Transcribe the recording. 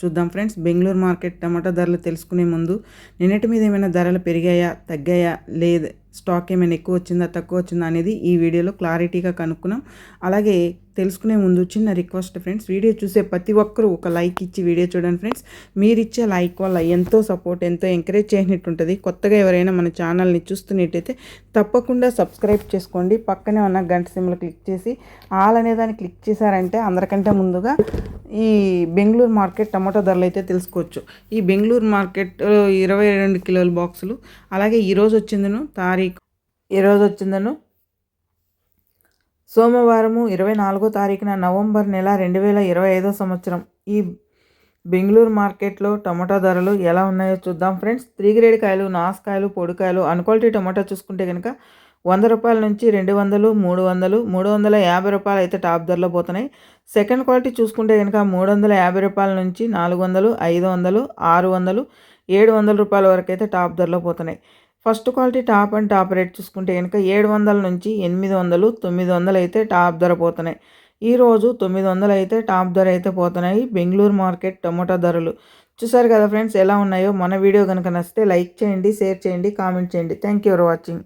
చూద్దాం friends. Bengaluru market టమాటా ధరలు తెలుసుకునే ముందు నిన్నటి మీద ఏమైనా ధరలు పెరిగాయా తగ్గాయా లేదు స్టాక్ ఏమైనా ఎక్కువ వచ్చిందా తక్కువ వచ్చిందా అనేది ఈ వీడియోలో క్లారిటీగా కనుక్కున్నాం. అలాగే తెలుసుకునే ముందు చిన్న రిక్వెస్ట్ ఫ్రెండ్స్. వీడియో చూసే ప్రతి ఒక్కరూ ఒక లైక్ ఇచ్చి వీడియో చూడండి ఫ్రెండ్స్. మీరు ఇచ్చే లైక్ వల్ల ఎంతో సపోర్ట్ ఎంతో ఎంకరేజ్ చేసినట్టు ఉంటుంది కొత్తగా ఎవరైనా మన ఛానల్ని చూస్తున్నట్టయితే తప్పకుండా సబ్స్క్రైబ్ చేసుకోండి. పక్కనే ఉన్న గంట సిమ్లు క్లిక్ చేసి ఆల్ అనే దాన్ని క్లిక్ చేశారంటే అందరికంటే ముందుగా ఈ బెంగళూరు మార్కెట్ టమాటో ధరలు అయితే తెలుసుకోవచ్చు. ఈ బెంగళూరు మార్కెట్ ఇరవై రెండు కిలోల బాక్సులు. అలాగే ఈరోజు వచ్చిందను తారీఖు ఈరోజు వచ్చిందను సోమవారము ఇరవై నాలుగో తారీఖున నవంబర్ నెల రెండు వేల ఇరవై ఐదో సంవత్సరం. ఈ బెంగళూరు మార్కెట్లో టమాటా ధరలు ఎలా ఉన్నాయో చూద్దాం ఫ్రెండ్స్. త్రీ గ్రేడ్ కాయలు నాసుకాయలు పొడికాయలు అన్క్వాలిటీ టమాటా చూసుకుంటే కనుక వంద రూపాయల నుంచి రెండు వందలు మూడు వందలు మూడు వందల యాభై రూపాయలు అయితే టాప్ ధరలో పోతున్నాయి. సెకండ్ క్వాలిటీ చూసుకుంటే కనుక మూడు వందల యాభై రూపాయల నుంచి నాలుగు వందలు ఐదు వందలు ఆరు వందలు ఏడు వందల రూపాయల వరకు అయితే టాప్ ధరలో పోతున్నాయి. First quality top and top rate చూసుకుంటే కనుక ఏడు వందల నుంచి ఎనిమిది వందలు తొమ్మిది వందలు అయితే టాప్ ధర పోతున్నాయి. ఈరోజు తొమ్మిది వందలు అయితే టాప్ ధర అయితే పోతున్నాయి బెంగళూరు మార్కెట్ టమోటా ధరలు. చూసారు కదా ఫ్రెండ్స్ ఎలా ఉన్నాయో? మన వీడియో కనుక నచ్చితే లైక్ చేయండి షేర్ చేయండి కామెంట్ చేయండి. Thank you for watching